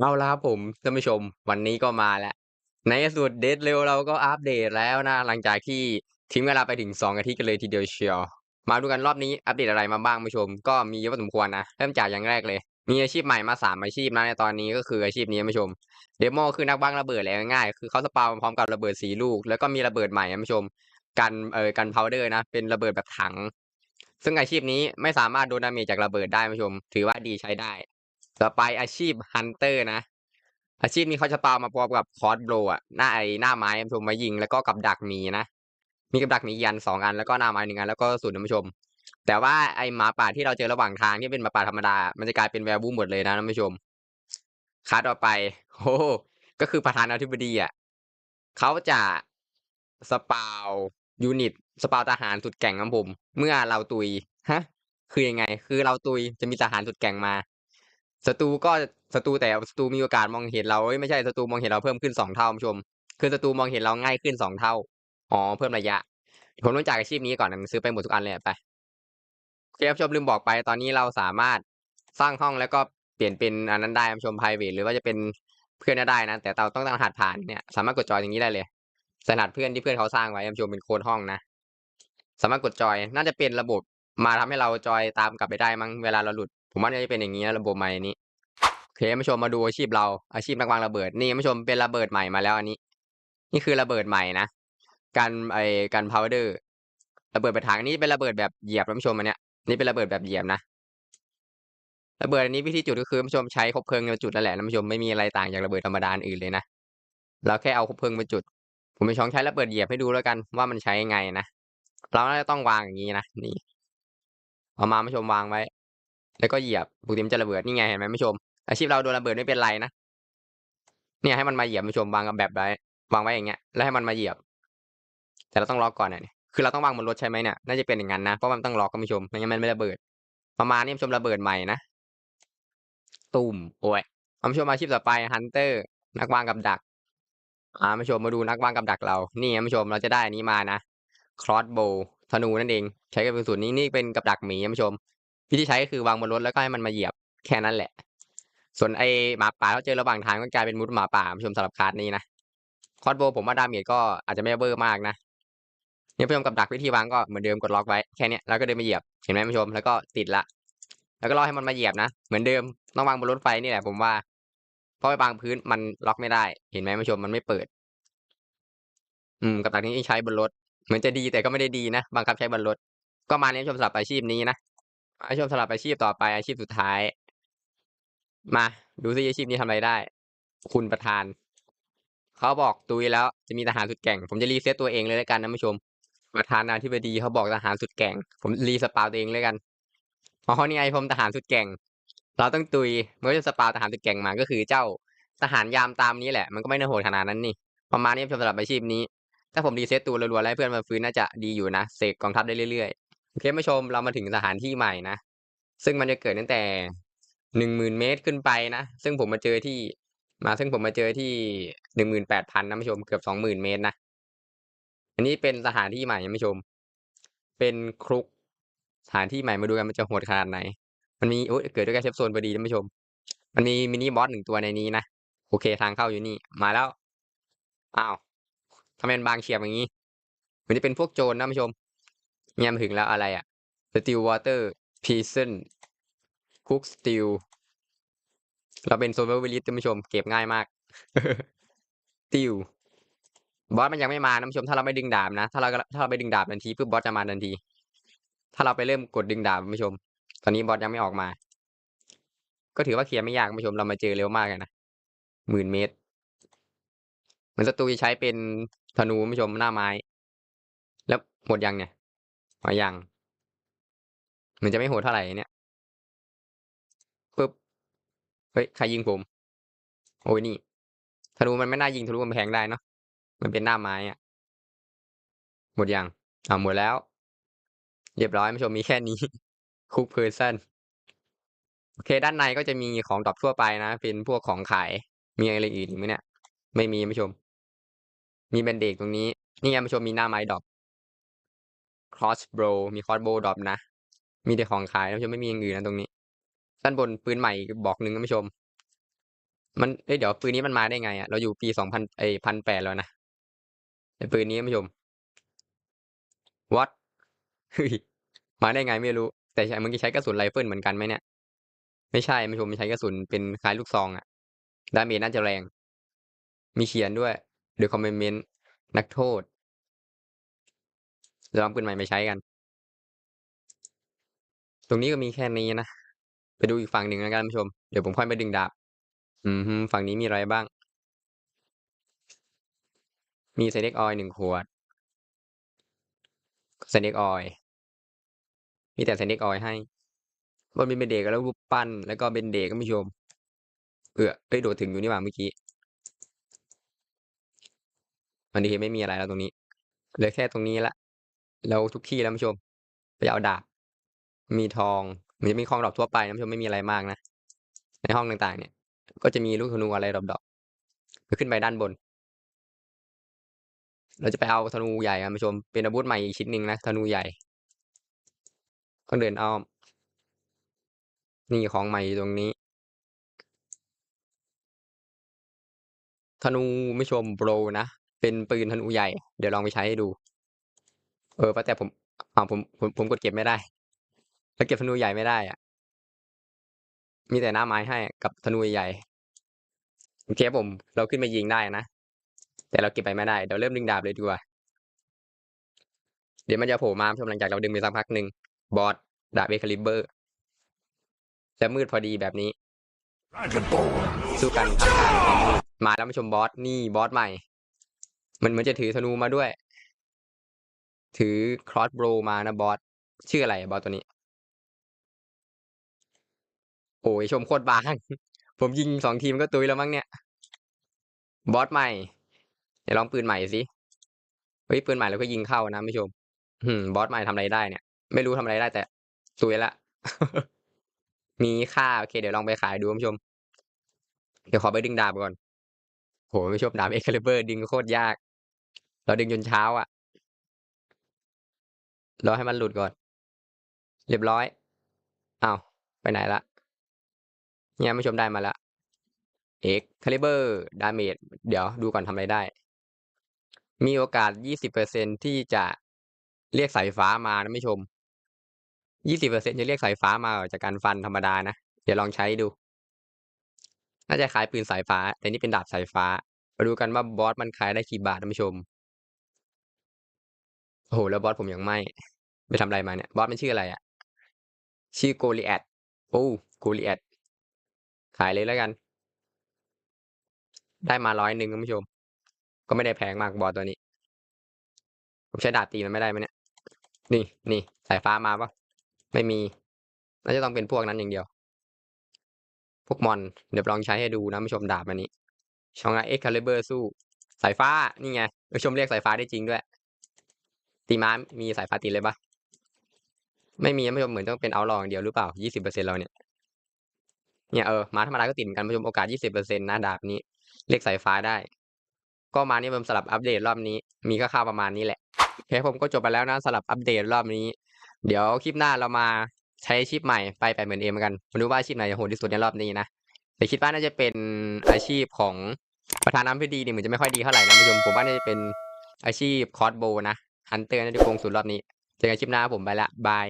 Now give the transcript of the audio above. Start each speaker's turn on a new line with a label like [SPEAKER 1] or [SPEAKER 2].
[SPEAKER 1] เอาละครับผมท่านผู้ชมวันนี้ก็มาแล้ว ในสุดเดทเร็วเราก็อัปเดตแล้วนะ หลังจากที่ทิ้งเวลาไปถึง 2 อาทิตย์กันเลยทีเดียวเชียว มาดูกันรอบนี้อัปเดตอะไรมาบ้างผู้ชม ก็มีเยอะพอสมควรนะ เริ่มจากอย่างแรกเลย มีอาชีพใหม่มา 3 อาชีพนะในตอนนี้ก็คืออาชีพนี้ผู้ชม เดโมคือนักบ้างระเบิดแล้วง่ายๆคือเขาสปาวพร้อมกับระเบิดสีลูก แล้วก็มีระเบิดใหม่นะผู้ชม กันเออกันพาวเดอร์นะ เป็นระเบิดแบบถัง ซึ่งอาชีพนี้ไม่สามารถโดนดาเมจจากระเบิดได้ผู้ชม ถือว่าดีใช้ได้ ต่อไปอาชีพฮันเตอร์นะ อาชีพนี้เขาจะปามมาพร้อมกับคอร์สโบว์อะหน้าไอ้หน้าไม้ผู้ชมมายิง แล้วก็กับดักมีนะ มีกับดักมียันสองอัน แล้วก็หน้าไม้หนึ่งอัน แล้วก็สูตรท่านผู้ชม แต่ว่าไอ้หมาป่าที่เราเจอระหว่างทางที่เป็นหมาป่าธรรมดา มันจะกลายเป็นแวร์บูหมดเลยนะท่านผู้ชมคัดต่อไป โอ้โหก็คือประธานาธิบดีอะเขาจะสปาวยูนิต สปาวทหารสุดแก่งของผม เมื่อเราตุย ฮะ คือยังไง คือเราตุยจะมีทหารสุดแก่งมา ศัตรูก็ศัตรูแต่ศัตรูมีโอกาสมองเห็นเราเอ้ยไม่ใช่ศัตรูมองเห็นเราเพิ่มขึ้นสองเท่าผู้ชม คือศัตรูมองเห็นเราง่ายขึ้นสองเท่าอ๋อเพิ่มระยะ ผมต้องจ่ายอาชีพนี้ก่อนนะซื้อไปหมดทุกอันเลยไปโอเครับผู้ชมลืมบอกไปตอนนี้เราสามารถสร้างห้องแล้วก็เปลี่ยนเป็นอันนั้นได้ผู้ชม private หรือว่าจะเป็นเพื่อนก็ได้นะ แต่เราต้องตั้งรหัสผ่านเนี่ยสามารถกดจอยอย่างนี้ได้เลยรหัสเพื่อนที่เพื่อนเขาสร้างไว้ผู้ชมเป็นโค้ดห้องนะ สามารถกดจอย น่าจะเป็นระบบมาทำให้เราจอยตามกลับไปได้มั้งเวลาเราหลุด ผมว่านจะเป็นอย่างนี้นะระบบใหม่นี้โอเคผู้ชมมาดูอาชีพเราอาชีพนักวางระเบิดนี่ผู้ชมเป็นระเบิดใหม่มาแล้วอันนี้ นี่คือระเบิดใหม่นะการไอการพาวเดอร์ระเบิดไปทางอันนี้เป็นระเบิดแบบเหยียบท่านผู้ชมอันเนี้ยนี่เป็นระเบิดแบบเหยียบนะระเบิดอันนี้วิธีจุดก็คือท่านผู้ชมใช้คบเพลิงมาจุดนั่นแหละท่านผู้ชมไม่มีอะไรต่างจากระเบิดธรรมดาอื่นเลยนะเราแค่เอาคบเพลิงมาจุด ผมไปช้องใช้ระเบิดเหยียบให้ดูแล้วกันว่ามันใช้ยังไงนะเราน่าจะต้องวางอย่างนี้นะนี่เอามาผู้ชมวางไว้ แล้วก็เหยียบปกติมันจะระเบิดนี่ไงเห็นไหมผู้ชม อาชีพเราโดนระเบิดไม่เป็นไรนะเนี่ยให้มันมาเหยียบผู้ชมวางกับแบบไว้วางไว้อย่างเงี้ย แล้วให้มันมาเหยียบ แต่เราต้องล็อกก่อนเนี่ยคือเราต้องวางบนรถใช่ไหมเนี่ยน่าจะเป็นอย่างนั้นนะเพราะมันต้องล็อกคุณผู้ชมไม่งั้นมันไม่ระเบิด ประมาณนี้ผู้ชมระเบิดใหม่นะตุ่มโอ้ยผู้ชมอาชีพต่อไปฮันเตอร์นักวางกับดักอ่าผู้ชมมาดูนักวางกับดักเรา นี่ผู้ชมเราจะได้อันนี้มานะครอสโบธนูนั่นเอง ใช้กับเป็นสูตรนี้นี่เป็นกับดักหมีผู้ชม วิธีใช้ก็คือวางบนรถแล้วก็ให้มันมาเหยียบแค่นั้นแหละ ส่วนไอหมาป่าเขาเจอระหว่างทางก็กลายเป็นมุดหมาป่าผู้ชมสำหรับคาร์ดนี้นะคอร์สโบผมว่าดาเมจก็อาจจะไม่เบอร์มากนะเนี่ยผู้ชมกับดักวิธีวางก็เหมือนเดิมกดล็อกไว้แค่นี้แล้วก็เดินมาเหยียบเห็นไหมผู้ชมแล้วก็ติดละ แล้วก็รอให้มันมาเหยียบนะเหมือนเดิมต้องวางบนรถไฟนี่แหละผมว่าเพราะไปบางพื้นมันล็อกไม่ได้ เห็นไหมผู้ชมมันไม่เปิด อืมกับดักนี้ใช้บนรถเหมือนจะดีแต่ก็ไม่ได้ดีนะบังคับใช้บนรถก็มาเน้นชมสำหรับอาชีพนี้นะ อาชมสำหรับอาชีพต่อไปอาชีพสุดท้าย มาดูซิอาชีพนี้ทำอะไรได้ คุณประธาน เขาบอกตุยแล้วจะมีทหารสุดแก่ง ผมจะรีเซ็ตตัวเองเลยแล้วกันนะผู้ชม ประธานาธิบดีเขาบอกทหารสุดแก่ง ผมรีสปาวตัวเองเลยกันอ๋อนี่ไงผมทหารสุดแก่ง เราต้องตุยเมื่อจะสปาวทหารสุดแก่งมาก็คือเจ้าทหารยามตามนี้แหละ มันก็ไม่น่าโหดขนาดนั้นนี่ประมาณนี้ผู้ชมสำหรับอาชีพนี้ ถ้าผมรีเซ็ตตัวรัวๆแล้วเพื่อนมาฟื้นน่าจะดีอยู่นะเสกกองทัพได้เรื่อยๆ โอเคผู้ชมเรามาถึงสถานที่ใหม่นะ ซึ่งมันจะเกิดตั้งแต่หนึ่งหมื่นเมตรขึ้นไปนะ ซึ่งผมมาเจอที่ มาซึ่งผมมาเจอที่หนึ่งหมื่นแปดพันนะผู้ชมเกือบสองหมื่นเมตรนะ อันนี้เป็นสถานที่ใหม่นะผู้ชม เป็นครุกสถานที่ใหม่มาดูกันมันจะโหดขนาดไหน มันมีโอ้เกิดด้วยกันเชฟโซนพอดีนะผู้ชม มันมีมินิบอสหนึ่งตัวในนี้นะ โอเคทางเข้าอยู่นี่ มาแล้ว อ้าวทำไมมันบางเฉียบอย่างนี้ มันจะเป็นพวกโจรนะผู้ชม เนี่ยมาถึงแล้วอะไรอะสติลวอเตอร์พีซ o นคุกสติลเราเป็นโซเวอร์วิลิสท่านผู้ชม เก็บง่ายมากติวบอสมันยังไม่มานะผู้ชม ถ้าเราไม่ดึงดาบนะ ถ้าเราถ้าเราไปดึงดาบทันทีปุ๊บบอสจะมาทันที ถ้าเราไปเริ่มกดดึงดาบท่านผู้ชม ตอนนี้บอสยังไม่ออกมา ก็ถือว่าเคลียร์ไม่ยากท่านผู้ชม เรามาเจอเร็วมากเลยนะหมื่นเมตร เหมือนศัตรูจะใช้เป็นธนูท่านผู้ชมหน้าไม้ แล้วหมดยังเนี่ย มดยังเหมันจะไม่โหดเท่าไหร่เนี่ยปึ๊บเฮ้ยใครยิงผม โอ้ยนี่ธนูมันไม่น่ายิงทะลุกำแพงได้เนาะมันเป็นหน้าไม้อะหมดยังอ่าหมดแล้ว เรียบร้อยผู้ชมมีแค่นี้ คุกเพอร์ซันโอเค ด้านในก็จะมีของดรอปทั่วไปนะ เป็นพวกของขาย มีอะไรอื่นอีกไหมเนี่ย ไม่มีผู้ชม มีแบนเด็กตรงนี้ นี่ไงผู้ชมมีหน้าไม้ดรอป crossbow มี crossbow ดรอปนะ มีแต่ของขายนะผู้ชมไม่มีอย่างอื่นนะตรงนี้ ด้านบนปืนใหม่บอกหนึ่งนะผู้ชม มันเอ้ยเดี๋ยวปืนนี้มันมาได้ไงอะเราอยู่ปีสองพันไอพันแปดแล้วนะไอปืนนี้ท่านผู้ชม what เฮ้ยมาได้ไงไม่รู้ แต่ใช้มันจะใช้กระสุนไรเฟิลเหมือนกันไหมเนี่ย ไม่ใช่ท่านผู้ชมมันใช้กระสุนเป็นคล้ายลูกซองอะดาเมจน่าจะแรง มีเขียนด้วยเด e คอมเมนต์นักโทษ เราเอาปืนใหม่มาใช้กัน ตรงนี้ก็มีแค่นี้นะ ไปดูอีกฝั่งหนึ่งแล้วกันท่านผู้ชม เดี๋ยวผมค่อยมาดึงดาบ อืมฝั่งนี้มีอะไรบ้าง มีเซเล็กออยหนึ่งขวดเซเล็กออยมีแต่เซเล็กออยให้บนเป็นเบนเดกแล้วรูปปั้น แล้วก็เบนเดกก็ไม่ชม เออเอ้ยโดดถึงอยู่นี่หว่าเมื่อกี้มันดีไม่มีอะไรแล้วตรงนี้เหลือแค่ตรงนี้ละ แล้วทุกที่แล้วผู้ชม ไปเอาดาบ มีทอง มันจะมีของดอกทั่วไปนะผู้ชมไม่มีอะไรมากนะ ในห้องต่างๆ เนี่ย ก็จะมีลูกธนูอะไรดอกๆไปขึ้นไปด้านบน เราจะไปเอาธนูใหญ่ครับผู้ชม เป็นอาวุธใหม่อีกชิ้นหนึ่งนะธนูใหญ่ต้องเดินอ้อม นี่ของใหม่อยู่ตรงนี้ธนูไม่ชมโปรนะ เป็นปืนธนูใหญ่ เดี๋ยวลองไปใช้ให้ดู เออแต่ผมอ่าผมผมผมกดเก็บไม่ได้ แล้วเก็บธนูใหญ่ไม่ได้อะ มีแต่หน้าไม้ให้กับธนูใหญ่โอเคผม เราขึ้นมายิงได้นะ แต่เราเก็บไปไม่ได้ เดี๋ยวเริ่มดึงดาบเลยดีกว่า เดี๋ยวมันจะโผล่มาชมหลังจากเราดึงไปสักพักหนึ่งบอสดาบเอคาลิเบอร์จะมืดพอดีแบบนี้สู้กันทำการความมืดมาแล้วมาชมบอสนี่บอสใหม่ มันเหมือนจะถือธนูมาด้วย ถือครอสโบรมานะบอสชื่ออะไรบอสตัวนี้ โอ้ยชมโคตรบาง ผมยิงสองทีมก็ตุยแล้วมั้งเนี่ย บอสใหม่เดี๋ยวลองปืนใหม่สิเฮ้ยปืนใหม่แล้วก็ยิงเข้านะไม่ชมอืมบอสใหม่ทำอะไรได้เนี่ย ไม่รู้ทำอะไรได้แต่ตุยละมีค่าโอเค เดี๋ยวลองไปขายดูผู้ชม เดี๋ยวขอไปดึงดาบก่อนโหไม่ชมดาบเอ็กคาลิเบอร์ดึงโคตรยาก เราดึงจนเช้าอะ รอให้มันหลุดก่อน เรียบร้อยอ้าวไปไหนละเนี่ยไม่ชมได้มาละเอกคาลิเบอร์ดาเมจเดี๋ยวดูก่อนทำอะไรได้ มีโอกาส 20%ที่จะเรียกสายฟ้ามานะไม่ชม 20%จะเรียกสายฟ้ามาจากการฟันธรรมดานะ เดี๋ยวลองใช้ดู น่าจะขายปืนสายฟ้า แต่นี่เป็นดาบสายฟ้า มาดูกันว่าบอสมันขายได้กี่บาทนะผู้ชม โอ้โหแล้วบอสผมยังไม่ ไปทำอะไรมาเนี่ย บอสมันชื่ออะไรอะ่ะ ชื่อโกลิแอดโอ้โกลิแอดขายเลยแล้วกัน ได้มาร้อยหนึ่งคุณผู้ชม ก็ไม่ได้แพงมากบอสตัวนี้ ผมใช้ดาบตีมันไม่ได้ไหมเนี่ย นี่นี่สายฟ้ามาปะไม่มีน่าจะต้องเป็นพวกนั้นอย่างเดียว พวกมอน เดี๋ยวลองใช้ให้ดูนะผู้ชมดาบอันนี้ช่องเอ็กคาลิเบอร์สู้สายฟ้า นี่ไงผู้ชมเรียกสายฟ้าได้จริงด้วย ตีม้ามีสายฟ้าติเลยปะไม่มีนะผู้ชมเหมือนต้องเป็นเอาลองเดียวหรือเปล่ายี่สิบเปอร์เซ็นต์เราเนี่ย เนี่ยเออม้าธรรมดาก็ติดเหมือนกันผู้ชมโอกาสยี่สิบเปอร์เซ็นต์นะดาบนี้เรียกสายฟ้าได้ ก็มานี่ผมสลับอัปเดตรอบนี้ มีค่าๆประมาณนี้แหละโอเคผมก็จบไปแล้วนะสลับอัปเดตรอบนี้ เดี๋ยวคลิปหน้าเรามาใช้อาชีพใหม่ไปไปเหมือนเอ็มกันมาดูว่าอาชีพไหนจะโหดที่สุดในรอบนี้นะแต่คิดว่าน่าจะเป็นอาชีพของประธานาธิบดีนี่เหมือนจะไม่ค่อยดีเท่าไหร่นะผู้ชมผมว่าน่าจะเป็นอาชีพคอร์สโบนะ ฮันเตอร์น่าจะโกงสุดรอบนี้ เจอกันคลิปหน้าผมไปละบาย